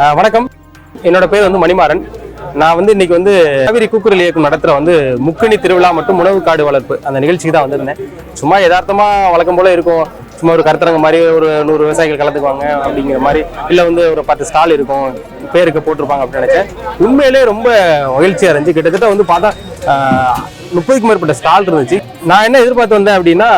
வணக்கம். என்னோட பேர் வந்து மணிமாறன். நான் வந்து இன்னைக்கு வந்து காவிரி கூக்குரல் இயக்கம் நடத்துகிற வந்து முக்கணி திருவிழா மற்றும் உணவு காடு வளர்ப்பு அந்த நிகழ்ச்சிக்கு தான் வந்திருந்தேன். சும்மா யதார்த்தமாக வழக்கம் போல இருக்கும். சும்மா ஒரு கருத்தரங்க மாதிரி ஒரு நூறு விவசாயிகள் கலந்துக்குவாங்க அப்படிங்கிற மாதிரி இல்லை வந்து ஒரு பத்து ஸ்டால் இருக்கும் பேருக்கு போட்டிருப்பாங்க அப்படின்னு நினைச்சேன். உண்மையிலே ரொம்ப மகிழ்ச்சியாக இருந்துச்சு கிட்டத்தட்ட வந்து பார்த்தா முப்பதுக்கு மேற்பட்ட ஸ்டால் இருந்துச்சு. நான் என்ன எதிர்பார்த்து வந்தேன் அப்படின்னா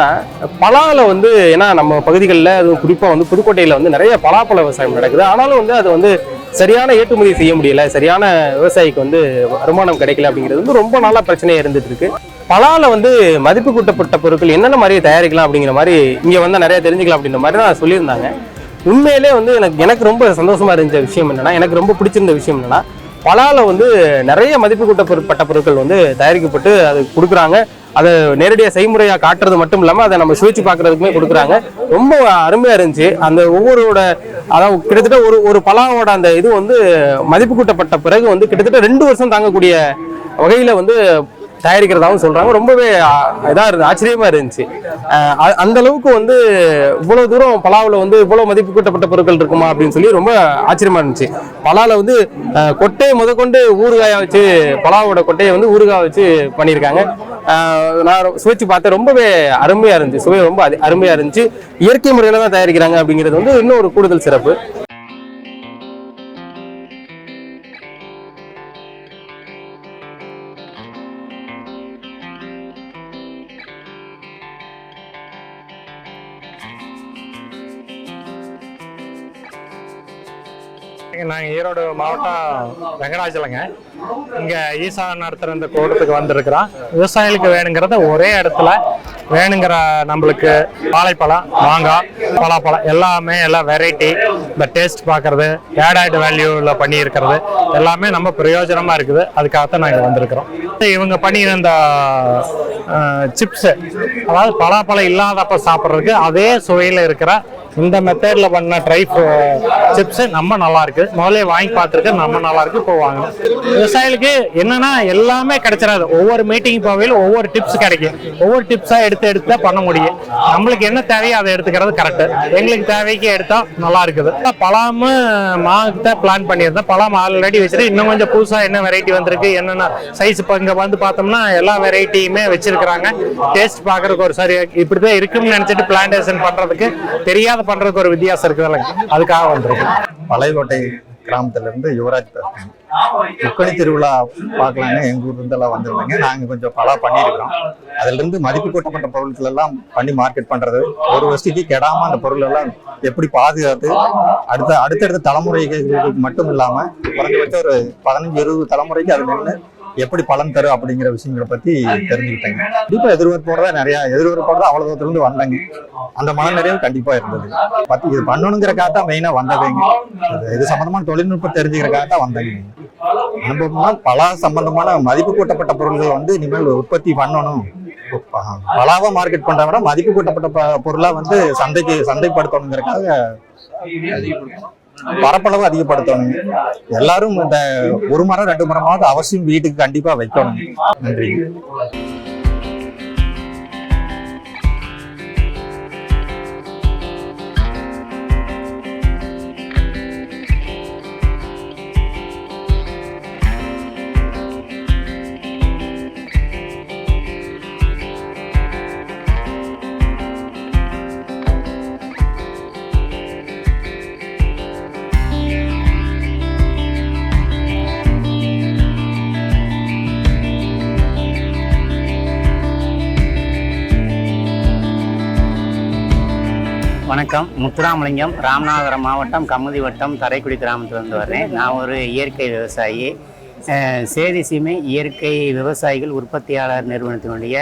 பலாவில் வந்து ஏன்னா நம்ம பகுதிகளில் அதுவும் குறிப்பாக வந்து புதுக்கோட்டையில் வந்து நிறைய பலாப்பழ விவசாயம் நடக்குது. ஆனாலும் வந்து அது வந்து சரியான ஏற்றுமதி செய்ய முடியல சரியான விவசாயிக்கு வந்து வருமானம் கிடைக்கல அப்படிங்கிறது வந்து ரொம்ப நாளாக பிரச்சனையாக இருந்துட்டு இருக்கு. பலால வந்து மதிப்பு கூட்டப்பட்ட பொருட்கள் என்னென்ன மாதிரி தயாரிக்கலாம் அப்படிங்கிற மாதிரி இங்கே வந்து நிறைய தெரிஞ்சுக்கலாம் அப்படின்ற மாதிரி தான் சொல்லியிருந்தாங்க. உண்மையிலே வந்து எனக்கு எனக்கு ரொம்ப சந்தோஷமா இருந்த விஷயம் என்னன்னா எனக்கு ரொம்ப பிடிச்சிருந்த விஷயம் என்னன்னா பலால வந்து நிறைய மதிப்பு கூட்டப்பட்ட பொருட்கள் வந்து தயாரிக்கப்பட்டு அது கொடுக்குறாங்க. அதை நேரடியாக செய்முறையாக காட்டுறது மட்டும் இல்லாமல் அதை நம்ம சுவைச்சு பார்க்குறதுக்குமே கொடுக்குறாங்க. ரொம்ப அருமையாக இருந்துச்சு. அந்த ஒவ்வொருவோட அதாவது கிட்டத்தட்ட ஒரு ஒரு பலாவோட அந்த இது வந்து மதிப்பு கூட்டப்பட்ட பிறகு வந்து கிட்டத்தட்ட ரெண்டு வருஷம் தாங்கக்கூடிய வகையில் வந்து தயாரிக்கிறதாகவும் சொல்கிறாங்க ரொம்பவே இதாக இருந்து ஆச்சரியமாக இருந்துச்சு. அ- அந்த அளவுக்கு வந்து இவ்வளோ தூரம் பலாவில் வந்து இவ்வளோ மதிப்பு கூட்டப்பட்ட பொருட்கள் இருக்குமா அப்படின்னு சொல்லி ரொம்ப ஆச்சரியமா இருந்துச்சு. பலாவில் வந்து கொட்டையை முதற்கொண்டு ஊறுகாயா வச்சு பலாவோட கொட்டையை வந்து ஊறுகாய் வச்சு பண்ணியிருக்காங்க. நான் சுவைச்சு பார்த்தேன். ரொம்பவே அருமையாக இருந்துச்சு. சுவை ரொம்ப அருமையாக இருந்துச்சு. இயற்கை முறையில் தான் தயாரிக்கிறாங்க அப்படிங்கிறது வந்து இன்னும் ஒரு கூடுதல் சிறப்பு. நாங்கள் ஈரோடு மாவட்டம் வெங்கடாச்சலங்க இங்கே ஈசா நடத்துகிற இந்த கூட்டத்துக்கு வந்திருக்கிறோம். விவசாயிகளுக்கு வேணுங்கிறத ஒரே இடத்துல வேணுங்கிற நம்மளுக்கு வாழைப்பழம் மாங்காய் பலாப்பழம் எல்லாமே எல்லாம் வெரைட்டி இந்த டேஸ்ட் பார்க்கறது ஆட் வேல்யூவில் பண்ணியிருக்கிறது எல்லாமே நம்ம பிரயோஜனமாக இருக்குது. அதுக்காகத்தான் நாங்கள் வந்திருக்கிறோம். இவங்க பண்ணியிருந்த இந்த சிப்ஸு அதாவது பலாப்பழம் இல்லாதப்ப சாப்பிட்றதுக்கு அதே சுவையில் இருக்கிற இந்த மெத்தடில் பண்ண ட்ரை சிப்ஸ் நம்ம நல்லா இருக்கு முதல்ல வாங்கி பார்த்துருக்கு நம்ம நல்லா இருக்கு இப்போ வாங்கணும். விவசாயிகளுக்கு என்னன்னா எல்லாமே கிடைச்சிடாது ஒவ்வொரு மீட்டிங் போகையில் ஒவ்வொரு டிப்ஸ் கிடைக்கும். ஒவ்வொரு டிப்ஸாக எடுத்து எடுத்து தான் பண்ண முடியும். நம்மளுக்கு என்ன தேவையோ அதை எடுத்துக்கிறது கரெக்ட் எங்களுக்கு தேவைக்கு எடுத்தால் நல்லா இருக்குது பழம் மாவுக்கு தான் பிளான் பண்ணியிருந்தேன். பழம் ஆல்ரெடி வச்சுட்டு இன்னும் கொஞ்சம் புதுசாக என்ன வெரைட்டி வந்திருக்கு என்னென்ன சைஸ் இப்போ இங்கே வந்து பார்த்தோம்னா எல்லா வெரைட்டியுமே வச்சிருக்கிறாங்க. டேஸ்ட் பார்க்கறதுக்கு ஒரு சரி இப்படிதான் இருக்கும்னு நினச்சிட்டு பிளான்டேஷன் பண்ணுறதுக்கு தெரியாத பண்றதுக்கு ஒரு வித்தியாசம் இருக்குதுல்ல. அதுக்காக வந்திருக்கேன் பழையகோட்டை கிராமத்துல இருந்து யுவராஜ் பேசுறேன் முக்கணி திருவிழா பார்க்கலான்னு எங்க ஊர்ல இருந்து எல்லாம் வந்திருந்தாங்க. நாங்க கொஞ்சம் பலா பண்ணிருக்கிறோம் அதுல இருந்து மதிப்பு கூட்டப்பட்ட பொருட்கள் எல்லாம் பண்ணி மார்க்கெட் பண்றது. ஒரு வருஷத்துக்கு கெடாம அந்த பொருள் எல்லாம் எப்படி பாதுகாத்து அடுத்த அடுத்தடுத்த தலைமுறைகளுக்கு மட்டும் இல்லாம குறைஞ்சபட்சம் ஒரு பதினஞ்சு இருபது தலைமுறைக்கு அது நின்று எப்படி பலன் தரும் அப்படிங்கிற விஷயங்களை பத்தி தெரிஞ்சுக்கிட்டாங்க. கண்டிப்பா எதிர்பார்ப்போட நிறைய எதிர்பார்ப்போட அவ்வளவு தூரத்துல இருந்து வந்தாங்க. அந்த மனநிறைவு கண்டிப்பா இருந்தது. பத்தி இது பண்ணணுங்கிறக்காக தான் மெயினா வந்தவைங்க இது- சம்பந்தமான தொழில்நுட்பம் தெரிஞ்சுக்கிறக்காக தான் வந்தாங்க அனுபவம்னா பல சம்பந்தமான மதிப்பு கூட்டப்பட்ட பொருள்கள் வந்து இனிமேல் உற்பத்தி பண்ணணும். பலாவை பலாவா மார்க்கெட் பண்ற விட மதிப்பு கூட்டப்பட்ட பொருளா வந்து சந்தைக்கு சந்தைப்படுத்தணுங்கிறக்காக பரப்பளவு அதிகப்படுத்தணும். எல்லாரும் இந்த ஒரு மரம் ரெண்டு மரமாவது அவசியம் வீட்டுக்கு கண்டிப்பா வைக்கணும். நன்றி. வணக்கம். முத்துராமலிங்கம் ராமநாதபுரம் மாவட்டம் கமுதி வட்டம் தரைக்குடி கிராமத்திலிருந்து வர்றேன் நான் ஒரு இயற்கை விவசாயி. சேதி சீமை இயற்கை விவசாயிகள் உற்பத்தியாளர் நிறுவனத்தினுடைய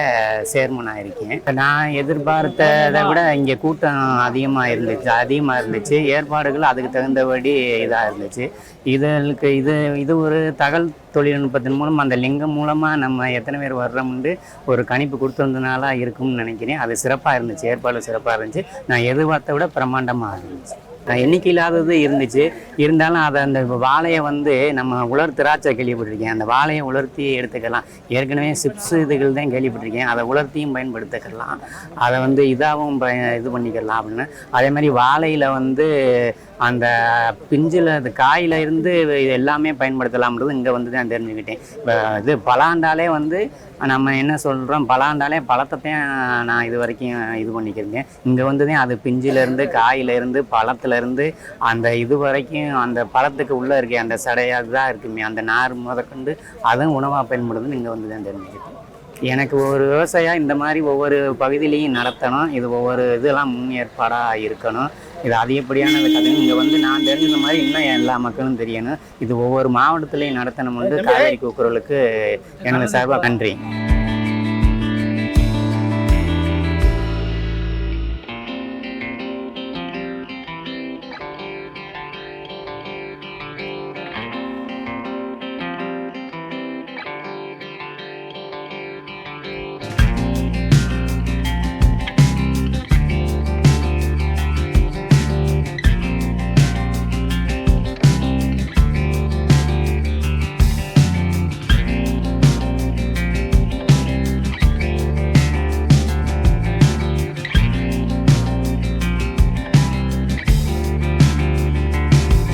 சேர்மனாக இருக்கேன் நான் எதிர்பார்த்ததை விட இங்கே கூட்டம் அதிகமாக இருந்துச்சு அதிகமாக இருந்துச்சு. ஏற்பாடுகள் அதுக்கு தகுந்தபடி இதாக இருந்துச்சு. இதற்கு இது இது ஒரு தகவல் தொழில்நுட்பத்தின் மூலம் அந்த லிங்கம் மூலமாக நம்ம எத்தனை பேர் வர்றோம்னு ஒரு கணிப்பு கொடுத்துருந்தனால இருக்கும்னு நினைக்கிறேன். அது சிறப்பாக இருந்துச்சு ஏற்பாடு சிறப்பாக இருந்துச்சு. நான் எதிர்பார்த்த விட பிரம்மாண்டமாக இருந்துச்சு. எண்ணிக்கையில்லாதது இருந்துச்சு. இருந்தாலும் அதை அந்த வாழையை வந்து நம்ம உலர் திராட்சை கேள்விப்பட்டிருக்கேன். அந்த வாழையை உலர்த்தி எடுத்துக்கலாம். ஏற்கனவே சிப்ஸ் இதுகள் தான் கேள்விப்பட்டிருக்கேன். அதை உலர்த்தியும் பயன்படுத்திக்கலாம். அதை வந்து இதாகவும் பய இது பண்ணிக்கலாம் அப்படின்னு. அதே மாதிரி வாழையில் வந்து அந்த பிஞ்சில் அந்த காயில இருந்து இது எல்லாமே பயன்படுத்தலாம்ன்றது இங்கே வந்து தான் தெரிஞ்சுக்கிட்டேன். இப்போ இது பலாண்டாலே வந்து நம்ம என்ன சொல்கிறோம் பலாண்டாலே பழத்தையும் நான் இது வரைக்கும் இது பண்ணிக்கிறேங்க இங்கே வந்துதான் அது பிஞ்சிலேருந்து காயிலேருந்து பழத்துலேருந்து அந்த இது வரைக்கும் அந்த பழத்துக்கு உள்ளே இருக்க அந்த சடையாக தான் இருக்குமே அந்த நார் முதற்கொண்டு அதுவும் உணவாக பயன்படுதுன்னு இங்கே வந்து தான் தெரிஞ்சுக்கிட்டேன். எனக்கு ஒரு விவசாயம் இந்த மாதிரி ஒவ்வொரு பகுதியிலையும் நடத்தணும். இது ஒவ்வொரு இதெல்லாம் முன்னேற்பாடாக இருக்கணும். இது அதிகப்படியான கதை இங்கே வந்து நான் தெரிஞ்ச மாதிரி இன்னும் எல்லா மக்களும் தெரியணும். இது ஒவ்வொரு மாவட்டத்திலையும் நடத்தணும் வந்து காவேரி கூக்குரலுக்கு எனது சார்பாக நன்றி.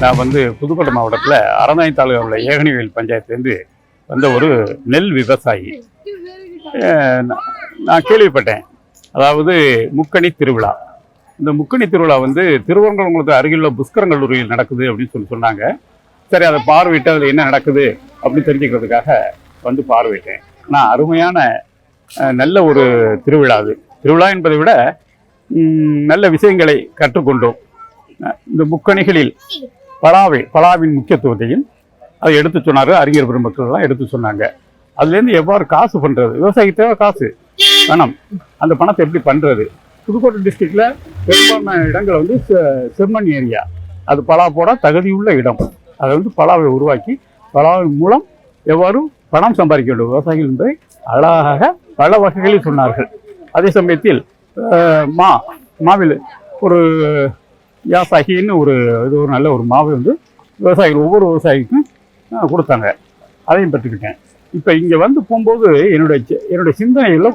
நான் வந்து புதுக்கோட்டை மாவட்டத்தில் அறநாய் தாலுகாவில் ஏகனிவேல் பஞ்சாயத்துலேருந்து வந்த ஒரு நெல் விவசாயி. நான் நான் கேள்விப்பட்டேன். அதாவது முக்கணி திருவிழா. இந்த முக்கணி திருவிழா வந்து திருவரங்கங்களுக்கு அருகிலுள்ள புஷ்கரங்கல்லூரியில் நடக்குது அப்படின்னு சொல்லி சொன்னாங்க. சரி அதை பார்வையிட்டு அதில் என்ன நடக்குது அப்படின்னு தெரிஞ்சுக்கிறதுக்காக வந்து பார்வையிட்டேன். நான் அருமையான நல்ல ஒரு திருவிழா அது. திருவிழா என்பதை விட நல்ல விஷயங்களை கற்றுக்கொண்டோம். இந்த முக்கணிகளில் பலாவை பலாவின் முக்கியத்துவத்தையும் அதை எடுத்து சொன்னார். அறிஞர் பெருமக்கள்லாம் எடுத்து சொன்னாங்க. அதுலேருந்து எவ்வாறு காசு பண்ணுறது விவசாயிக்கு தேவை காசு. பணம். அந்த பணத்தை எப்படி பண்ணுறது புதுக்கோட்டை டிஸ்ட்ரிக்டில் பெரும்பான்மை இடங்கள் வந்து செ- செம்மண் ஏரியா. அது பலா போட தகுதியுள்ள இடம். அதை வந்து பலாவை உருவாக்கி பலாவின் மூலம் எவ்வாறு பணம் சம்பாதிக்க வேண்டும்? விவசாயிகள் என்பதை அழகாக பல வகைகளில் சொன்னார்கள். அதே சமயத்தில் மா மாவில் ஒரு யாசாகின்னு ஒரு இது ஒரு நல்ல ஒரு மாவு வந்து விவசாயிகள் ஒவ்வொரு விவசாயிக்கும் கொடுத்தாங்க. அதையும் பெற்றுக்கிட்டேன். இப்போ இங்கே வந்து போகும்போது என்னுடைய என்னுடைய சிந்தனையில்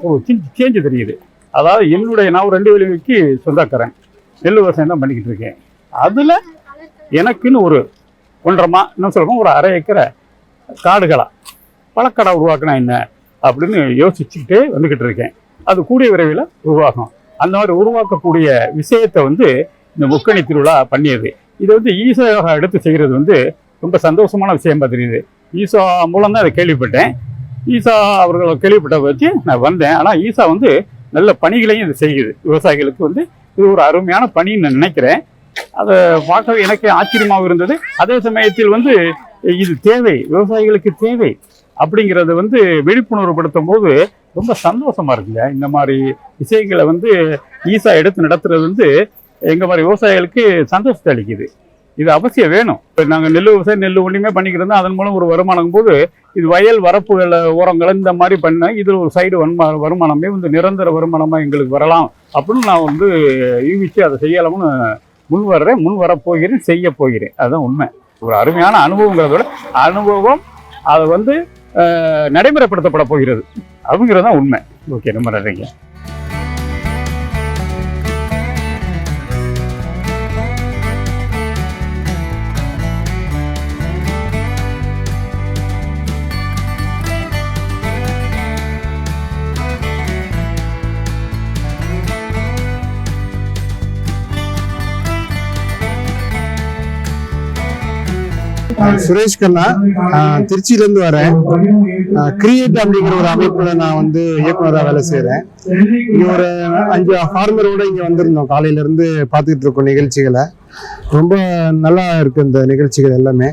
சேஞ்சு தெரியுது. அதாவது என்னுடைய நான் ஒரு ரெண்டு வேலைக்கு சொந்தாக்கிறேன் நெல் விவசாயம் தான் பண்ணிக்கிட்டு இருக்கேன். அதில் எனக்குன்னு ஒரு ஒன்றரை மா என்ன சொல்கிறோம் ஒரு அரை ஏக்கரை காடுகளாக பழக்கடை உருவாக்கினா என்ன அப்படின்னு யோசிச்சுக்கிட்டே வந்துக்கிட்டு இருக்கேன். அது கூடிய விரைவில் உருவாகும். அந்த மாதிரி உருவாக்கக்கூடிய விஷயத்தை வந்து இந்த முக்கணி திருவிழா பண்ணியது. இது வந்து ஈசா எடுத்து செய்கிறது வந்து ரொம்ப சந்தோஷமான விஷயமா தெரியுது. ஈசா மூலம் தான் அதை கேள்விப்பட்டேன். ஈசா அவர்களை கேள்விப்பட்ட வச்சு நான் வந்தேன். ஆனால் ஈசா வந்து நல்ல பணிகளையும் இது செய்யுது. விவசாயிகளுக்கு வந்து இது ஒரு அருமையான பணின்னு நான் நினைக்கிறேன். அதை பார்க்கவே எனக்கு ஆச்சரியமாகவும் இருந்தது. அதே சமயத்தில் வந்து இது தேவை விவசாயிகளுக்கு தேவை அப்படிங்கிறத வந்து விழிப்புணர்வுபடுத்தும் போது ரொம்ப சந்தோஷமாக இருக்குங்க. இந்த மாதிரி விஷயங்களை வந்து ஈஸா எடுத்து நடத்துறது வந்து எங்கள் மாதிரி விவசாயிகளுக்கு சந்தோஷத்தை அளிக்குது. இது அவசியம் வேணும். இப்போ நாங்கள் நெல் விவசாயம் நெல் ஒன்றுமே பண்ணிக்கிட்டு அதன் மூலம் ஒரு வருமானம் போது இது வயல் வரப்புகள் உரங்கள் இந்த மாதிரி பண்ணால் இதில் ஒரு சைடு வன்மா வருமானமே வந்து நிரந்தர வருமானமாக எங்களுக்கு வரலாம். அப்படின்னு நான் வந்து யூகிச்சு அதை செய்யலாம்னு முன் வர்றேன். முன் வரப்போகிறேன் செய்ய போகிறேன். அதுதான் உண்மை. ஒரு அருமையான அனுபவங்கிறத விட அனுபவம் அதை வந்து நடைமுறைப்படுத்தப்பட போகிறது. அப்படிங்கிறது தான் உண்மை. ஓகே ரொம்ப நன்றிங்க. சுரேஷ் கண்ணா திருச்சியிலேருந்து வரேன். கிரியேட் அப்படிங்கிற ஒரு அமைப்பில் நான் வந்து இயக்குனராக வேலை செய்கிறேன் இங்கே ஒரு அஞ்சு ஃபார்மரோடு இங்கே வந்திருந்தோம். காலையிலேருந்து பார்த்துக்கிட்டு இருக்கோம் நிகழ்ச்சிகளை. ரொம்ப நல்லா இருக்குது இந்த நிகழ்ச்சிகள் எல்லாமே.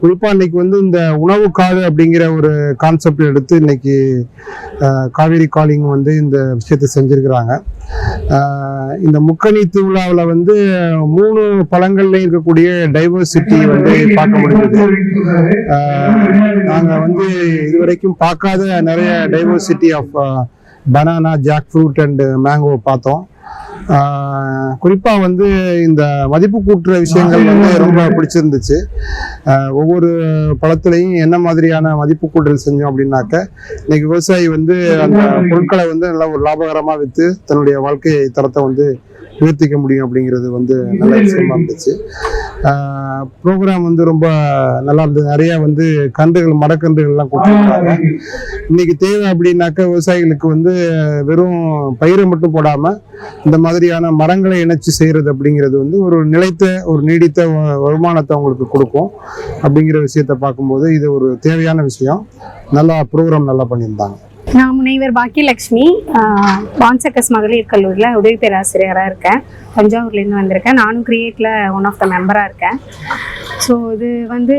குறிப்பாக இன்னைக்கு வந்து இந்த உணவு காடு அப்படிங்கிற ஒரு கான்செப்ட் எடுத்து இன்னைக்கு காவேரி காலிங் வந்து இந்த விஷயத்தை செஞ்சிருக்கிறாங்க. இந்த முக்கணி திருவிழாவில் வந்து மூணு பழங்கள்லேயும் இருக்கக்கூடிய டைவர்சிட்டி வந்து பார்க்க முடியுது நாங்கள் வந்து இதுவரைக்கும் பார்க்காத நிறைய diversity of banana jackfruit and mango பார்த்தோம். ஆஹ் குறிப்பா வந்து இந்த மதிப்பு கூட்டுற விஷயங்கள் வந்து ரொம்ப பிடிச்சிருந்துச்சு. ஒவ்வொரு பழத்துலையும் என்ன மாதிரியான மதிப்பு கூட்டல் செஞ்சோம் அப்படின்னாக்க இன்னைக்கு விவசாயி வந்து அந்த பொருட்களை வந்து நல்லா ஒரு லாபகரமா விற்று தன்னுடைய வாழ்க்கை தரத்தை வந்து உயர்த்திக்க முடியும் அப்படிங்கிறது வந்து நல்ல விஷயமா இருந்துச்சு. ப்ரோக்ராம் வந்து ரொம்ப நல்லா இருந்தது. நிறைய வந்து கன்றுகள் மரக்கன்றுகள்லாம் கொடுத்துருக்காங்க. இன்னைக்கு தேவை அப்படின்னாக்க விவசாயிகளுக்கு வந்து வெறும் பயிரை மட்டும் போடாம இந்த மாதிரி மாதிரியான மரங்களை இணைச்சு செய்கிறது அப்படிங்கிறது வந்து ஒரு நிலைத்த ஒரு நீடித்த வருமானத்தை அவங்களுக்கு கொடுக்கும் அப்படிங்கிற விஷயத்த பார்க்கும்போது இது ஒரு தேவையான விஷயம். நல்லா ப்ரோக்ராம் நல்லா பண்ணியிருந்தாங்க. நான் முனைவர் பாக்கியலட்சுமி பான்சக்கஸ் மகளிர் கல்லூரியில் உதவி பேராசிரியராக இருக்கேன். தஞ்சாவூர்லேருந்து வந்திருக்கேன். நானும் கிரியேட்டில் ஒன் ஆஃப் த மெம்பராக இருக்கேன். ஸோ இது வந்து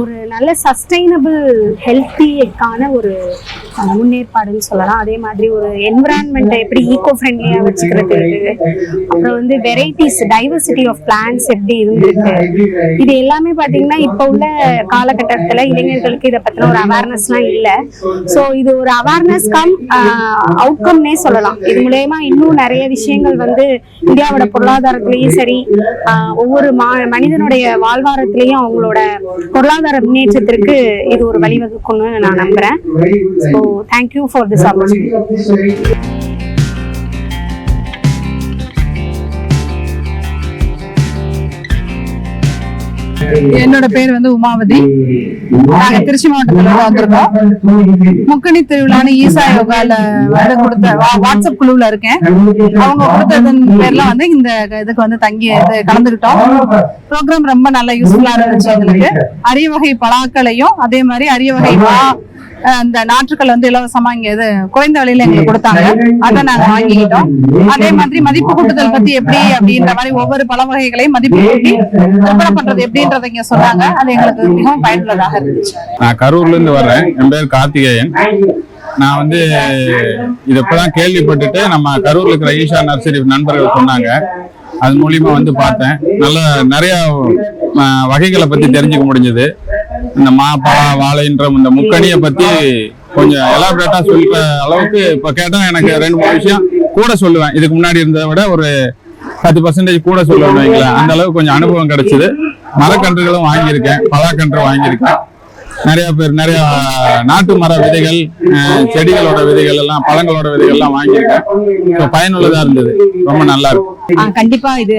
ஒரு நல்ல சஸ்டைனபிள் ஹெல்த்திக்கான ஒரு முன்னேற்பாடுன்னு சொல்லலாம். அதே மாதிரி ஒரு என்விரான்மெண்ட்டை எப்படி ஈகோ ஃப்ரெண்ட்லியாக வச்சுக்கிறது அப்புறம் வந்து வெரைட்டிஸ் டைவர்சிட்டி ஆஃப் பிளான்ஸ் எப்படி இருந்திருக்கு. இது எல்லாமே பார்த்தீங்கன்னா இப்போ உள்ள காலகட்டத்தில் இளைஞர்களுக்கு இதை பற்றின ஒரு அவேர்னஸ்லாம் இல்லை. ஸோ இது ஒரு அவேர்னஸ் கம் அவுட்கம்னே சொல்லலாம். இது மூலயமா இன்னும் நிறைய விஷயங்கள் வந்து இந்தியாவோட பொருளாதாரத்திலையும் சரி ஒவ்வொரு மா மனிதனுடைய வாழ்வாரத்திலையும் அவங்களோட பொருளாதார முன்னேற்றத்திற்கு இது ஒரு வழிவகுக்கும்னு நான் நம்புறேன். So thank you for this opportunity என்னோட பேர் வந்து உமாவதி. நாங்க திருச்சி மாவட்டத்துல இருந்து வந்திருக்கோம். முக்கணி திருவிழான்னு ஈசா யோகால வந்து கொடுத்த வாட்ஸ்அப் குழுவுல இருக்கேன். அவங்க கொடுத்ததன் பேர்ல வந்து இந்த இதுக்கு வந்து தங்கி இது கலந்துக்கிட்டோம். ப்ரோக்ராம் ரொம்ப நல்ல யூஸ்ஃபுல்லா இருந்துச்சு எங்களுக்கு. அரிய வகை பலாக்களையும் அதே மாதிரி அரிய வகை இந்த அந்த நாற்றுக்கள் வந்து இலவசமா இங்க இது குறைந்த விலையில எங்களுக்கு கொடுத்தாங்க. அதை நாங்க வாங்கிக்கிட்டோம். அதே மாதிரி மதிப்பு கூட்டுதல் பத்தி எப்படி அப்படின்ற மாதிரி ஒவ்வொரு பல வகைகளையும் மதிப்பு கூட்டி விற்பனை பண்றது எப்படின்றத இங்க சொன்னாங்க. அது எங்களுக்கு மிகவும் பயனுள்ளதாக இருந்துச்சு. நான் கரூர்ல இருந்து வர்றேன். என் பேர் கார்த்திகேயன். நான் வந்து இது இப்பதான் கேள்விப்பட்டுட்டு நம்ம கரூர்ல இருக்கிற ஈஷா நர்சரி நண்பர்கள் சொன்னாங்க. அது மூலியமா வந்து பார்த்தேன். நல்ல நிறைய வகைகளை பத்தி தெரிஞ்சுக்க முடிஞ்சது. இந்த மா பலா வாழைன்ற இந்த முக்கணியை பத்தி கொஞ்சம் எலாபரேட்டா சொல்ற அளவுக்கு இப்ப கேட்டா எனக்கு ரெண்டு மூணு விஷயம் கூட சொல்லுவேன். இதுக்கு முன்னாடி இருந்ததை விட ஒரு பத்து பர்சன்டேஜ் கூட சொல்லுவேன் வைங்களேன். அந்த அளவுக்கு கொஞ்சம் அனுபவம் கிடைச்சது. மரக்கன்றுகளும் வாங்கியிருக்கேன் பலாக்கன்று வாங்கியிருக்கேன். நிறைய பேர் நிறைய நாட்டு மர விதைகள் செடிகளோட விதைகள் எல்லாம் பழங்களோட விதைகள் எல்லாம் வாங்கியிருக்கேன். பயனுள்ளதா இருந்தது. ரொம்ப நல்லா இருக்கும் கண்டிப்பா இது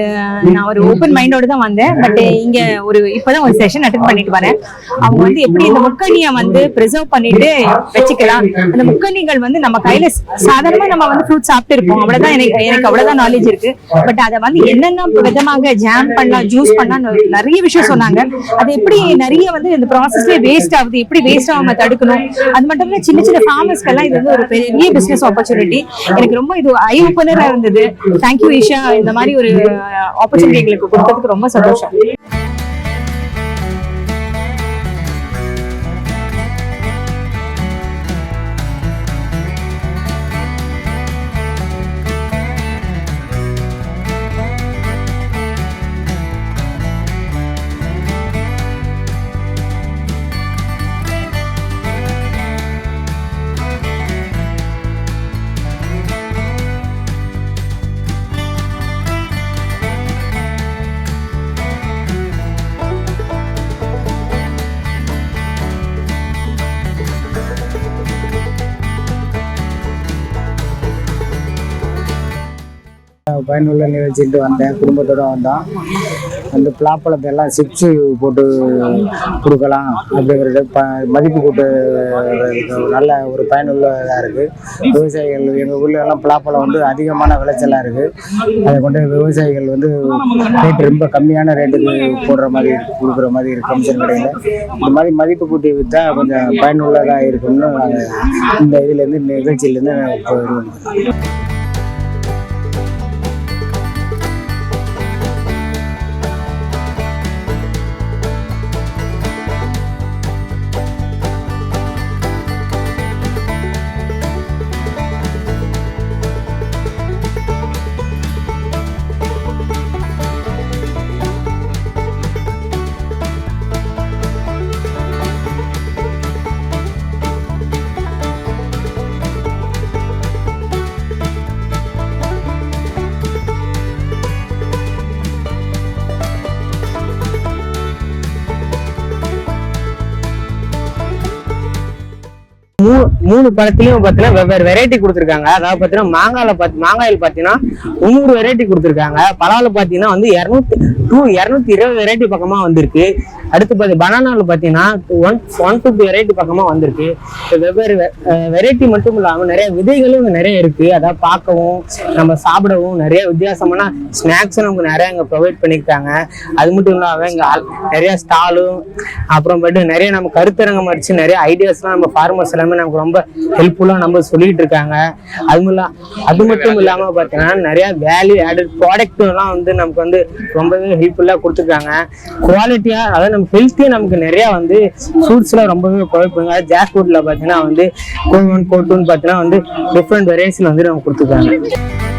நான் ஒரு ஓப்பன் மைண்டோட தான் வந்தேன். பட் இங்க ஒரு இப்பதான் ஒரு செஷன் அட்டன் பண்ணிட்டு வரேன். அவங்க வந்து எப்படி இந்த முக்கணிய வந்து ப்ரிசர்வ் பண்ணிட்டு வச்சுக்கலாம்? அந்த முக்கணிகள் வந்து நம்ம கையில சாதாரணமா நம்ம வந்து ஃப்ரூட் சாப்பிட்டு இருப்போம். அவ்வளவுதான் எனக்கு எனக்கு அவ்வளவுதான் நாலேஜ் இருக்கு. பட் அதை வந்து என்னென்ன விதமாக ஜாம் பண்ணலாம் ஜூஸ் பண்ணலாம் நிறைய விஷயம் சொன்னாங்க. அது எப்படி நிறைய வந்து இந்த ப்ராசஸ்ல வேஸ்ட் ஆகுது எப்படி வேஸ்ட் ஆகாம தடுக்கணும்? அது மட்டும் இல்ல சின்ன சின்ன ஃபார்மர்ஸ்க்கெல்லாம் இது வந்து ஒரு பெரிய பிசினஸ் ஆப்பர்ச்சுனிட்டி எனக்கு ரொம்ப இது ஐ ஓப்பனரா இருந்தது. தேங்க்யூ ஈஷா இந்த மாதிரி ஒரு uh, ஆப்பர்ச்சுனிட்டி எங்களுக்கு கொடுத்ததுக்கு ரொம்ப சந்தோஷம். பயனுள்ள நிகழ்ச்சிட்டு வந்தேன். குடும்பத்தோட வந்தோம் அந்த பலாப்பழத்தை எல்லாம் சிப்ஸு போட்டு கொடுக்கலாம் அப்படிங்கிறது ப மதிப்பு கூட்டு நல்ல ஒரு பயனுள்ளதாக இருக்குது விவசாயிகள் எங்கள் ஊரில் எல்லாம் பலாப்பழம் வந்து அதிகமான விளைச்சலாக இருக்குது அதை கொண்டு விவசாயிகள் வந்து ரேட் ரொம்ப கம்மியான ரேட்டுக்கு போடுற மாதிரி கொடுக்குற மாதிரி இருக்கு கமிஷன் கடையில். இந்த மாதிரி மதிப்பு கூட்டி விற்றா கொஞ்சம் பயனுள்ளதாக இருக்கும்னு நாங்கள் இந்த இதுலேருந்து நிகழ்ச்சியிலேருந்து இப்போ மூணு மூணு பழத்துலயும் வெவ்வேறு வெரைட்டி கொடுத்துருக்காங்க. அதாவது பார்த்தீங்கன்னா மாங்காயில் பாத்தி மாங்காயில் பாத்தீங்கன்னா முந்நூறு வெரைட்டி கொடுத்துருக்காங்க. பலாவில் பாத்தீங்கன்னா வந்து இரநூத்தி டூ இரநூத்தி இருபது வெரைட்டி பக்கமா வந்திருக்கு. அடுத்து பார்த்து பனானாவில் பார்த்தீங்கன்னா ஒன் ஒன் ஃபிஃப்டி வெரைட்டி பக்கமாக வந்திருக்கு. இப்போ வெவ்வேறு வெரைட்டி மட்டும் இல்லாமல் நிறைய விதைகளும் இங்கே நிறைய இருக்குது அதாவது பார்க்கவும் நம்ம சாப்பிடவும் நிறைய வித்தியாசமான ஸ்நாக்ஸும் நமக்கு நிறைய இங்கே ப்ரொவைட் பண்ணியிருக்காங்க. அது மட்டும் இல்லாமல் இங்கே நிறைய ஸ்டாலும் அப்புறமேட்டு நிறைய நம்ம கருத்தரங்கம் அடிச்சு நிறைய ஐடியாஸ்லாம் நம்ம ஃபார்மர்ஸ் எல்லாமே நமக்கு ரொம்ப ஹெல்ப்ஃபுல்லாக நம்ம சொல்லிட்டு இருக்காங்க. அது இல்ல அது மட்டும் இல்லாமல் பார்த்தீங்கன்னா நிறைய வேல்யூ ஆடட் ப்ராடக்ட்லாம் வந்து நமக்கு வந்து ரொம்பவே ஹெல்ப்ஃபுல்லாக கொடுத்துருக்காங்க. குவாலிட்டியாக அதாவது நம்ம ஹெல்த்தியாக நமக்கு நிறையா வந்து ஃப்ரூட்ஸ்லாம் ரொம்பவே குழப்பங்க ஜாக் ஃபுட்டில் பார்த்தீங்கன்னா வந்து கோன் கோட்டுன்னு பார்த்தீங்கன்னா வந்து டிஃப்ரெண்ட் வெரைட்டிஸில் வந்து நமக்கு கொடுத்துருக்காங்க.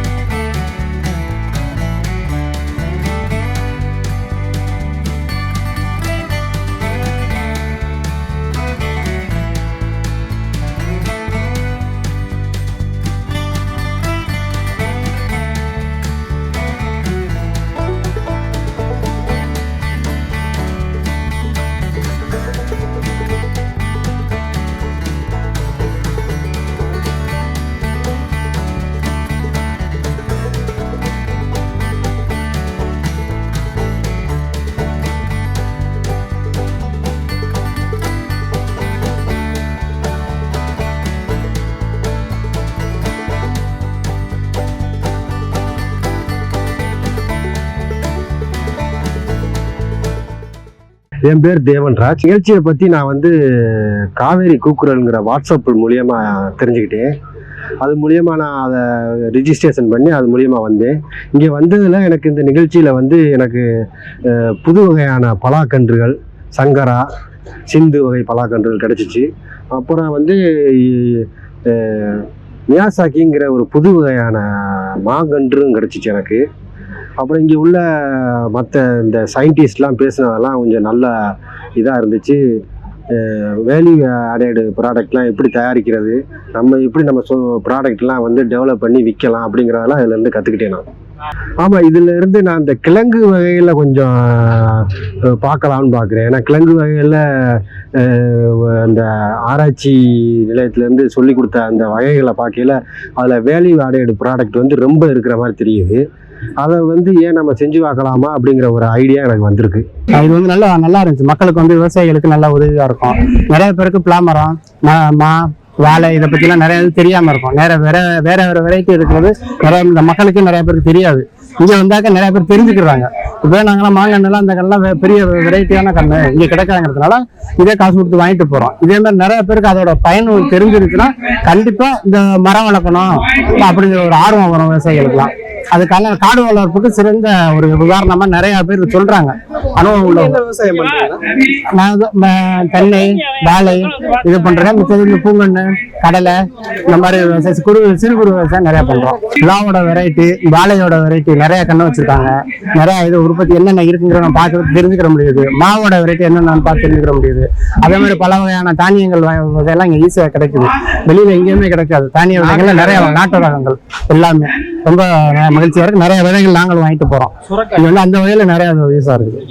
என் பேர் தேவன்ராஜ் நிகழ்ச்சியை பற்றி நான் வந்து காவேரி கூக்குரல்ங்கிற வாட்ஸ்அப் மூலியமாக தெரிஞ்சுக்கிட்டேன். அது மூலியமாக நான் அதை ரிஜிஸ்ட்ரேஷன் பண்ணி அது மூலியமாக வந்தேன். இங்கே வந்ததில் எனக்கு இந்த நிகழ்ச்சியில் வந்து எனக்கு புது வகையான பலாக்கன்றுகள் சங்கரா சிந்து வகை பலாக்கன்றுகள் கிடச்சிச்சு. அப்புறம் வந்து மியாசாக்கிங்கிற ஒரு புது வகையான மாங்கன்றும் கிடச்சிச்சு எனக்கு. அப்புறம் இங்கே உள்ள மற்ற இந்த சயின்டிஸ்ட்லாம் பேசுனதெல்லாம் கொஞ்சம் நல்ல இதாக இருந்துச்சு. வேல்யூ ஆடேடு ப்ராடக்ட்லாம் எப்படி தயாரிக்கிறது நம்ம எப்படி நம்ம சொ ப்ராடக்ட்லாம் வந்து டெவலப் பண்ணி விற்கலாம் அப்படிங்கிறதெல்லாம் இதுலேருந்து கற்றுக்கிட்டேன் நான். ஆமாம் இதுல இருந்து நான் இந்த கிழங்கு வகையில் கொஞ்சம் பார்க்கலான்னு பார்க்கலாம்னு பார்க்குறேன் ஏன்னா கிழங்கு வகையில் அந்த ஆராய்ச்சி நிலையத்திலேருந்து சொல்லி கொடுத்த அந்த வகைகளை பார்க்கையில் அதில் வேல்யூ ஆடேடு ப்ராடக்ட் வந்து ரொம்ப இருக்கிற மாதிரி தெரியுது. அதை வந்து ஏன் நம்ம செஞ்சு பார்க்கலாமா அப்படிங்கிற ஒரு ஐடியா எனக்கு வந்திருக்கு. இது வந்து நல்லா நல்லா இருந்துச்சு. மக்களுக்கு வந்து விவசாயிகளுக்கு நல்ல உதவியாக இருக்கும். நிறைய பேருக்கு பிளாமரம் மா மா வாழை இதை பற்றிலாம் நிறைய தெரியாம தெரியாமல் இருக்கும். நிறைய வேற வேற வேற வெரைட்டி இருக்கிறது நிறைய இந்த மக்களுக்கு நிறைய பேருக்கு தெரியாது. இங்கே வந்தாக்க நிறைய பேர் தெரிஞ்சுக்கிறாங்க. இப்போ நாங்களாம் மாங்கண்ணெல்லாம் அந்த கண்ணெல்லாம் பெரிய வெரைட்டியான கண்ணு இங்கே கிடைக்காங்கிறதுனால இதே காசு கொடுத்து வாங்கிட்டு போகிறோம் இதே மாதிரி நிறைய பேருக்கு அதோட பயன் தெரிஞ்சிருச்சுன்னா கண்டிப்பாக இந்த மரம் வளர்க்கணும் அப்படிங்கிற ஒரு ஆர்வம் வரும் விவசாயிகளுக்குலாம் அதுக்கான காடு வளர்ப்புக்கு சிறந்த ஒரு உதாரணமா நிறைய பேர் சொல்றாங்க. அனுபவம் உள்ளவங்க விவசாயம் நான் தென்னை வாழை இது பண்றேன். மிச்சது இந்த பூங்கண்ணு கடலை இந்த மாதிரி விவசாயம் குறு சிறு குறு விவசாயம் நிறைய பண்றோம். விழாவோட வெரைட்டி வாழையோட வெரைட்டி நிறைய கண்ணு வச்சிருக்காங்க. நிறைய இது உற்பத்தி என்னென்ன இருக்குங்கிற நம்ம பார்த்து தெரிஞ்சுக்கிற முடியுது. மாவோட வெரைட்டி என்னென்னு பார்த்து தெரிஞ்சுக்கிற முடியுது. அதே மாதிரி பல வகையான தானியங்கள் வகை- வகையெல்லாம் இங்க ஈஸியா கிடைக்குது. வெளியில எங்கேயுமே கிடைக்காது. தானிய வகைகள் நிறைய நாட்டு ரகங்கள் எல்லாமே. ரொம்ப மகிழ்ச்சியா இருக்கு. நிறைய விதைகள் நாங்கள் வாங்கிட்டு போறோம். இது வந்து அந்த வகையில நிறைய யூஸா இருக்குது